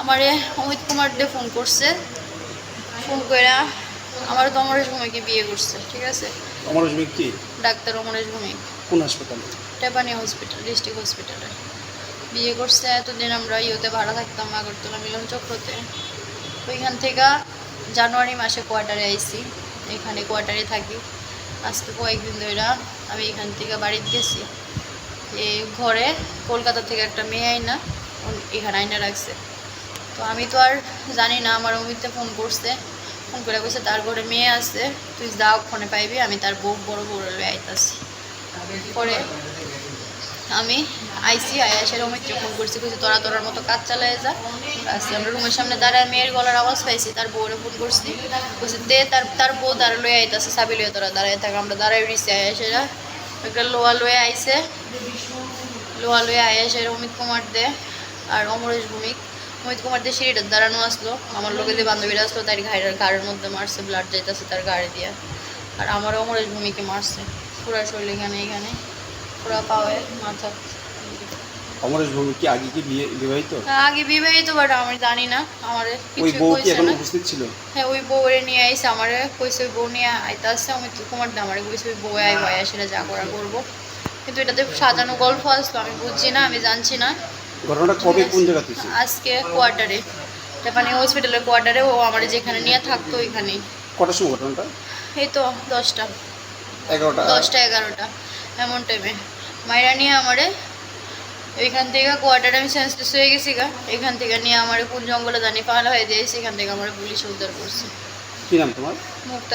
আমারে অমিত কুমার দে ফোন করছে। ফোন করে আমার তো অমরেশ ভূমিকে বিয়ে করছে ঠিক আছে? অমর রশ্মি কি? ডাক্তার অমরেশ ভূমিক। কোন হাসপাতালে? টেপানি হসপিটাল ডিস্ট্রিক্ট হসপিটালে। বিয়ে করছে এতদিন আমরা ইয়েতে ভাড়া থাকতাম আগরতলা মিলন চক্রতে। ওইখান থেকে জানুয়ারি মাসে কোয়ার্টারে আইছি এখানে কোয়ার্টারে থাকি। আজকে কয়েকদিন ধরে আমি এখান থেকে বাড়িতে গেছি। এই ঘরে কলকাতা থেকে একটা মেয়ে আইনা এখানে আইনা রাখছে। তো আমি তো আর জানি না, আমার অমিতে ফোন করছে। ফোন করে বলছে তার ঘরে মেয়ে আছে, তুই যাও, ফোনে পাইবি, আমি তার বউ, বড় বড় লয়ে আইতাছি। পরে আমি আইসি আয়াসের অমিতকে ফোন করছি কিছু তোরা তোরার মতো কাজ চালায় যা। আসছি আমরা রুমের সামনে দাঁড়ায় মেয়ের গলার আওয়াজ পাইছি, তার বউরে ফোন করছি। বলছি দে, তার তার বউ দাঁড়া, লয়ে আইতাছে সাবি লয়ে তোরা দাঁড়ায় থাক, আমরা দাঁড়ায় রইছি। আয়াসেরা একটা লোয়া লয়ে আইছে। লোয়া লয়ে আয়াসের অমিত কুমার দে আর অমরেশ ভূমিক। অমিত কুমার দে সিঁড়িটার দাঁড়ানো আসলো আমার লোকে যে বান্ধবীরা আসলো তার ঘাড়ের ঘাড়ের মধ্যে মারছে ব্লাড যাইতেছে তার গাড়ি দিয়ে। আর আমার অমরেশ ভূমিকে মারছে। পুরা শরীর এখানে এখানে। পুরা পাওয়ে মাথা। অমরেশ ভূমি কি আগে কি বিয়ে বিবাহিত? আগে বিবাহিত বাট আমি জানি না। আমার ওই বউ কি এখন উপস্থিত ছিল? হ্যাঁ ওই বউরে নিয়ে আইসে আমারে কইছে ওই বউ নিয়ে আইতে আসছে অমিত কুমার দা আমারে কইছে ওই বউ আয়া সেটা যা করা করব। কিন্তু এটাতে সাজানো গল্প আসলো আমি বুঝছি না আমি জানছি না। ঘটনাটা কবে কোন জায়গা থেকে আজকে কোয়ার্টারে জাপানি হসপিটালের কোয়ার্টারে ও আমার যেখানে নিয়ে থাকতো ওইখানেই। কটার সময় ঘটনাটা? এই তো দশটা। এগারোটা। দশটা এগারোটা এমন টাইমে মাইরা নিয়ে আমারে এইখান থেকে কোয়ার্টারে আমি সেন্সলেস হয়ে গেছি গা। এখান থেকে নিয়ে আমার কোন জঙ্গলে জানি পাহাড় হয়ে দিয়েছি এখান থেকে আমার পুলিশ উদ্ধার করছে। কি নাম তোমার? মুক্তা